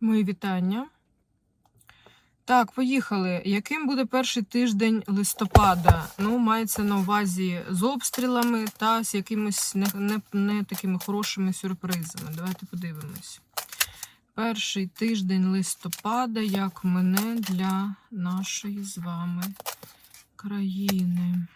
Мої вітання. Так, поїхали. Яким буде перший тиждень листопада? Ну, мається на увазі з обстрілами та з якимись не, не, не такими хорошими сюрпризами. Давайте подивимось. Перший тиждень листопада, як мене для нашої з вами країни.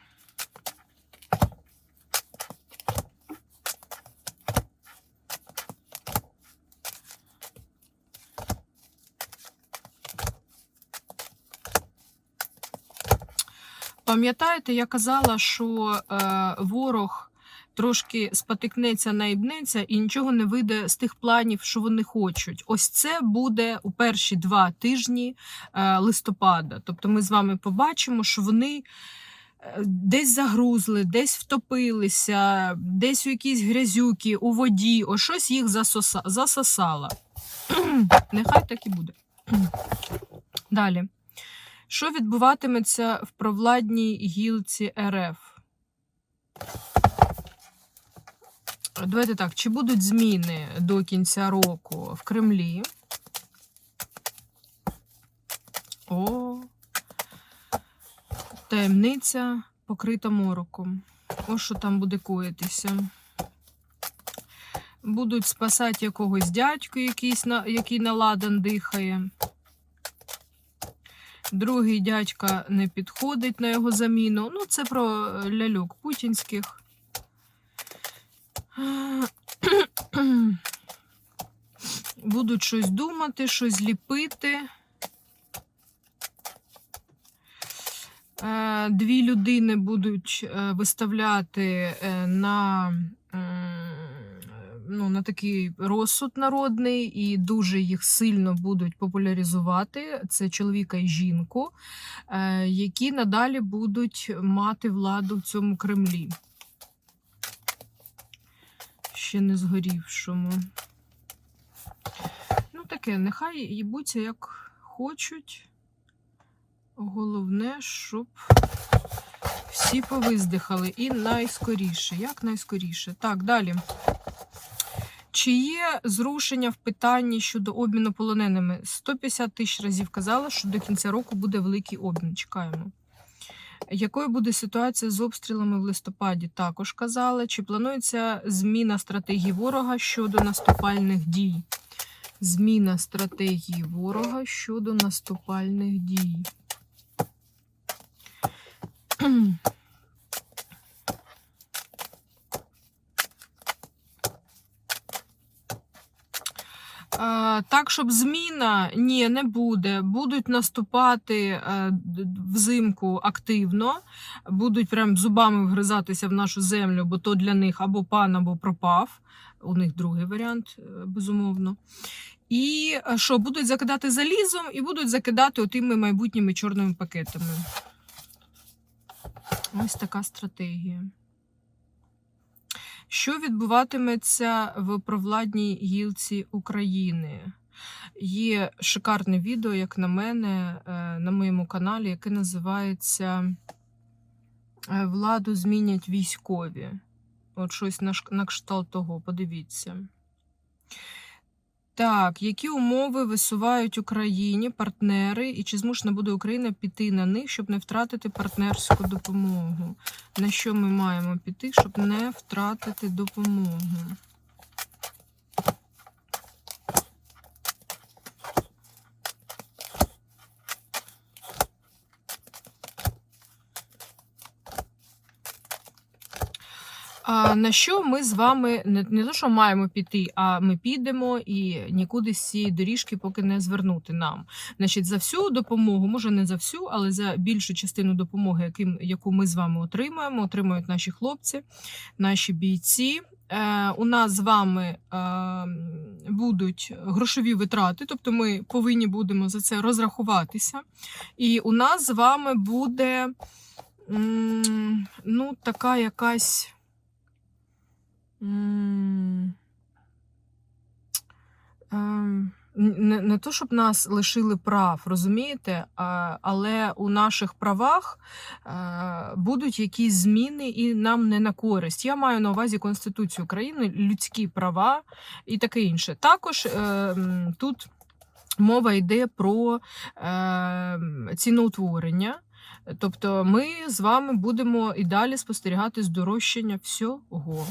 Пам'ятаєте, я казала, що е, ворог трошки спотикнеться, наїбнеться і нічого не вийде з тих планів, що вони хочуть. Ось це буде у перші два тижні е, листопада. Тобто ми з вами побачимо, що вони. е, Десь загрузли, десь втопилися, десь у якісь грязюки, у воді, ось щось їх засоса... засосало. Нехай так і буде. Далі. Що відбуватиметься в провладній гілці РФ? Давайте так, чи будуть зміни до кінця року в Кремлі? О, таємниця покрита мороком. Ось що там буде коїтися. Будуть спасати якогось дядьку, якийсь який на ладан дихає. Другий дядька не підходить на його заміну. Ну, це про ляльок путінських. Будуть щось думати, щось ліпити. Е, Дві людини будуть е, виставляти е, на, ну, на такий розсуд народний і дуже їх сильно будуть популяризувати. Це чоловіка і жінку, е, які надалі будуть мати владу в цьому Кремлі. Ще не згорівшому. Ну, таке, нехай їбуться як хочуть. Головне, щоб всі повиздихали і найскоріше. Як найскоріше. Так, далі. Чи є зрушення в питанні щодо обміну полоненими? 150 тисяч разів казала, що до кінця року буде великий обмін. Чекаємо. Якою буде ситуація з обстрілами в листопаді? Також казали. Чи планується зміна стратегії ворога щодо наступальних дій? Зміна стратегії ворога щодо наступальних дій. Так, щоб зміна ні, не буде. Будуть наступати е, взимку активно, будуть прям зубами вгризатися в нашу землю, бо то для них або пан, або пропав. У них другий варіант, е, безумовно. І е, що будуть закидати залізом і будуть закидати отими майбутніми чорними пакетами. Ось така стратегія. Що відбуватиметься в провладній гілці України? Є шикарне відео, як на мене, е, на моєму каналі, яке називається е, Владу змінять військові. От щось на кшталт того, подивіться. Так, які умови висувають Україні партнери, і чи змушена буде Україна піти на них, щоб не втратити партнерську допомогу? На що ми маємо піти, щоб не втратити допомогу? На що ми з вами не, не то, що маємо піти, а ми підемо і нікуди з цієї доріжки поки не звернути нам. Значить, за всю допомогу, може не за всю, але за більшу частину допомоги, яким, яку ми з вами отримаємо, отримують наші хлопці, наші бійці. Е, у нас з вами е, будуть грошові витрати, тобто ми повинні будемо за це розрахуватися. І у нас з вами буде ну, така якась. Ем, Не, не то, щоб нас лишили прав, розумієте? Але у наших правах е, будуть якісь зміни і нам не на користь. Я маю на увазі Конституцію України, людські права і таке інше. Також е, тут мова йде про е, ціноутворення. Тобто ми з вами будемо і далі спостерігати здорожчання всього.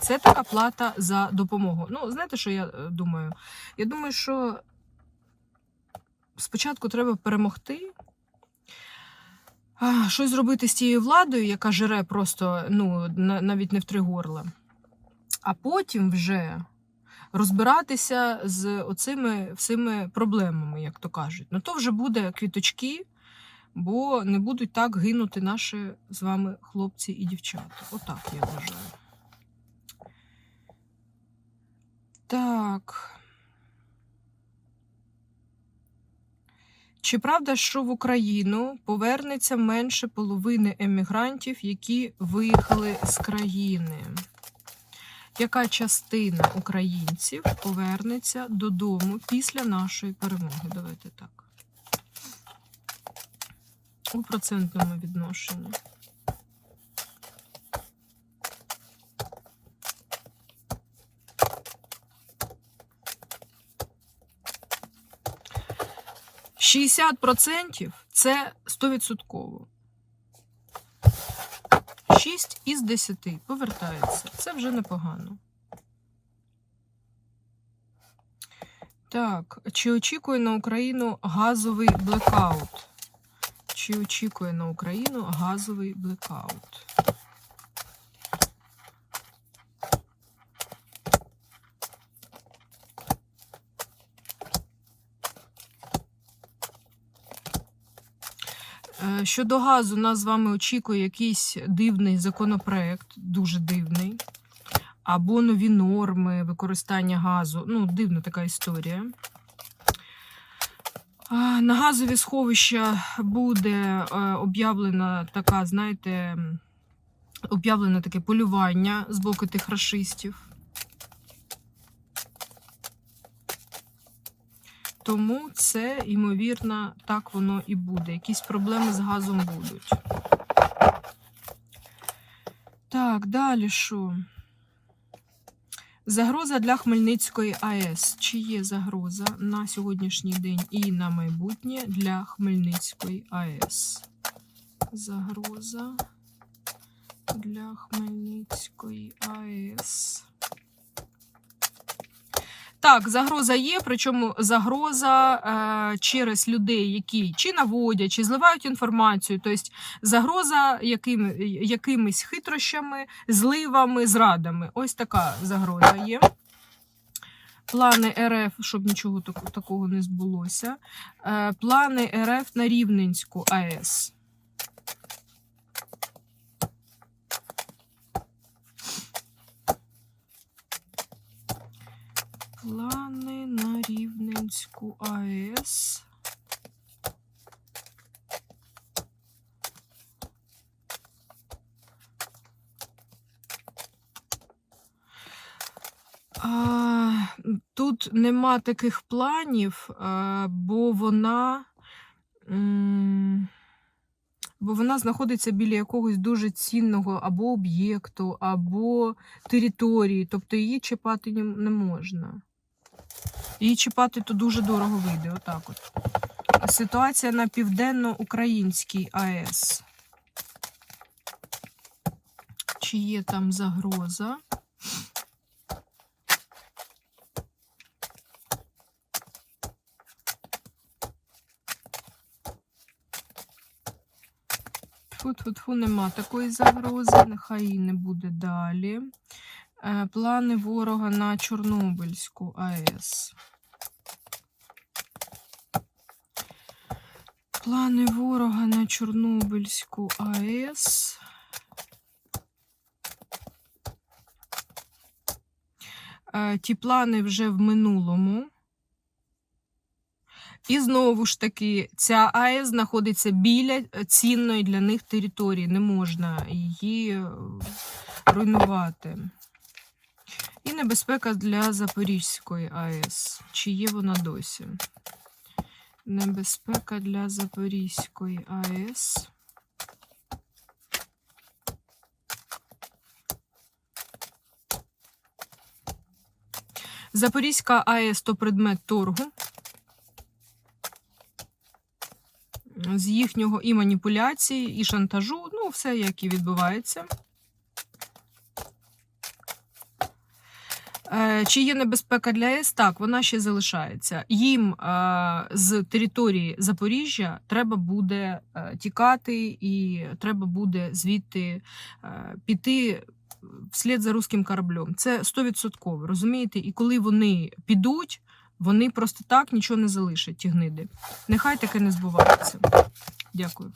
Це така плата за допомогу. Ну, знаєте, що я е, думаю? Я думаю, що спочатку треба перемогти. Щось зробити з тією владою, яка жере просто ну, навіть не в три горла. А потім вже розбиратися з оцими всіми проблемами, як то кажуть. Ну то вже буде квіточки, бо не будуть так гинути наші з вами хлопці і дівчата. Отак я вважаю. Так. Чи правда, що в Україну повернеться менше половини емігрантів, які виїхали з країни? Яка частина українців повернеться додому після нашої перемоги? Давайте так. У процентному відношенні. Шістдесят процентів це стовідсотково. 6 із 10 повертається. Це вже непогано. Так, чи очікує на Україну газовий блекаут? Чи очікує на Україну газовий блекаут? Е, Щодо газу, нас з вами очікує якийсь дивний законопроект, дуже дивний, або нові норми використання газу. Ну, дивна така історія. На газові сховища буде е, об'явлена така, знаєте, м, об'явлене таке полювання з боку тих рашистів. Тому це, ймовірно, так воно і буде. Якісь проблеми з газом будуть. Так, далі що? Загроза для Хмельницької АЕС. Чи є загроза на сьогоднішній день і на майбутнє для Хмельницької АЕС? Загроза для Хмельницької АЕС. Так, загроза є, причому загроза е, через людей, які чи наводять, чи зливають інформацію. Тобто загроза яким, якимись хитрощами, зливами, зрадами. Ось така загроза є. Плани РФ, щоб нічого такого не збулося. Е, плани РФ на Рівненську АЕС. Плани на Рівненську АЕС. Тут нема таких планів, бо вона. Бо вона знаходиться біля якогось дуже цінного або об'єкту, або території, тобто її чіпати не можна. Її чіпати то дуже дорого вийде. Отак от. Ситуація на південно-українській АЕС. Чи є там загроза? Тьфу-тьфу-тьфу, нема такої загрози, нехай її не буде далі. Е, Плани ворога на Чорнобильську АЕС. Плани ворога на Чорнобильську АЕС. Е, Ті плани вже в минулому. І знову ж таки, ця АЕС знаходиться біля цінної для них території. Не можна її е, руйнувати. І небезпека для Запорізької АЕС. Чи є вона досі? Небезпека для Запорізької АЕС. Запорізька АЕС то предмет торгу. з їхнього і маніпуляції, і шантажу. Ну, все, як і відбувається. Чи є небезпека для ЄС? Так, вона ще залишається. Їм е, з території Запоріжжя треба буде е, тікати, і треба буде звідти е, піти вслід за руським кораблем. Це 100%, розумієте? І коли вони підуть, вони просто так нічого не залишать, ті гниди. Нехай таке не збувається. Дякую.